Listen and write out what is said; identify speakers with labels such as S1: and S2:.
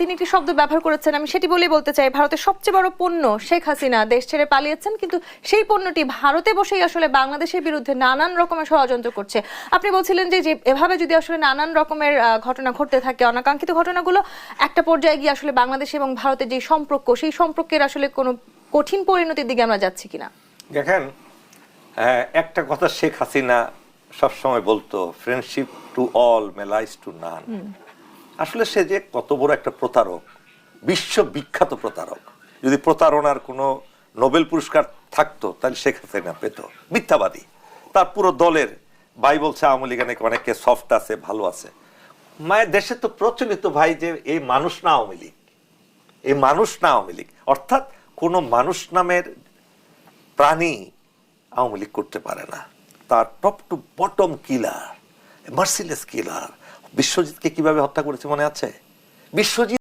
S1: তিনি একটি শব্দ ব্যবহার করেছেন আমি সেটি বলেই বলতে চাই ভারতের সবচেয়ে বড় পণ্য শেখ হাসিনা দেশ ছেড়ে পালিয়েছেন কিন্তু সেই পণ্যটি ভারতে বসেই আসলে বাংলাদেশের বিরুদ্ধে নানান রকমের ষড়যন্ত্র করছে। আপনি বলছিলেন যে এভাবে যদি আসলে নানান রকমের ঘটনা ঘটতে থাকে অনাকাঙ্ক্ষিত ঘটনাগুলো একটা পর্যায়ে গিয়ে আসলে বাংলাদেশ এবং ভারতের যে সম্পর্ক সেই সম্পর্কের আসলে কোনো কঠিন পরিণতির দিকে আমরা যাচ্ছি কিনা?
S2: দেখেন আহ, একটা কথা শেখ হাসিনা সবসময় বলতো friendship to all malice to none আসলে সে যে কত বড় একটা প্রতারক, বিশ্ব বিখ্যাত প্রতারক, যদি প্রতারণার কোনো নোবেল পুরস্কার থাকতো, তাহলে শেখ হাসিনা পেত। মিথ্যাবাদী। তার পুরো দলের ভাই বলছে, আওয়ামী লীগ নাকি অনেকে সফট আছে, ভালো আছে। মায়ের দেশে তো প্রচলিত ভাই যে, এই মানুষ না আওয়ামী লীগ। এই মানুষ না আওয়ামী লীগ। অর্থাৎ কোনো মানুষ নামের প্রাণী আওয়ামী লীগ করতে পারে না। তার top to bottom killer, merciless killer বিশ্বজিৎকে কীভাবে হত্যা করেছে মনে আছে? বিশ্বজিৎ